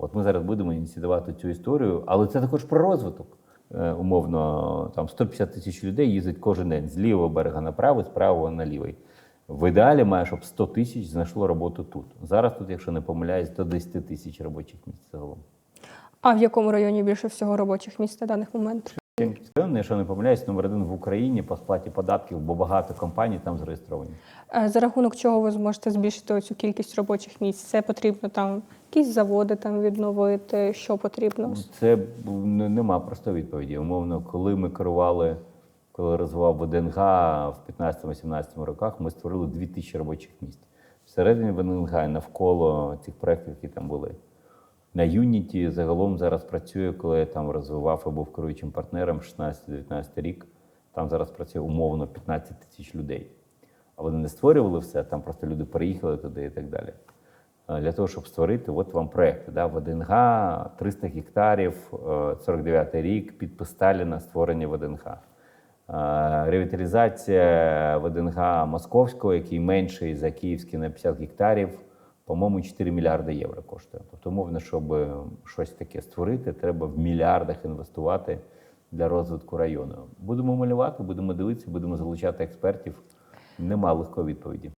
От ми зараз будемо ініціювати цю історію, але це також про розвиток. Е, Умовно, там 150 тисяч людей їздить кожен день з лівого берега на правий, з правого на лівий. В ідеалі має, щоб 100 тисяч знайшло роботу тут. Зараз тут, якщо не помиляюсь, до 10 тисяч робочих місць загалом. А в якому районі більше всього робочих місць на даний момент? Район, якщо не помиляюсь, номер один в Україні по сплаті податків, бо багато компаній там зареєстровані. Е, За рахунок чого ви зможете збільшити цю кількість робочих місць? Це потрібно там якісь заводи там відновити, що потрібно? Це б- нема простої відповіді. Умовно, коли ми керували, коли розвивав ВДНГ в 15-18 роках, ми створили 2000 робочих місць. Всередині ВДНГ навколо цих проєктів, які там були. На Юніті загалом зараз працює, коли я там розвивав і був керуючим партнером 16-19 рік. Там зараз працює умовно 15 тисяч людей. А вони не створювали все, там просто люди переїхали туди і так далі. Е, Для того, щоб створити, от вам проекти. Да? ВДНГ 300 гектарів, е, 49 рік, підпис Сталіна, створення ВДНГ. Е, Ревіталізація ВДНГ Московського, який менший за київський на 50 гектарів, по-моєму, 4 мільярди євро коштує. Тобто, умовно, щоб щось таке створити, треба в мільярдах інвестувати для розвитку району. Будемо малювати, будемо дивитися, будемо залучати експертів. Нема легкої відповіді.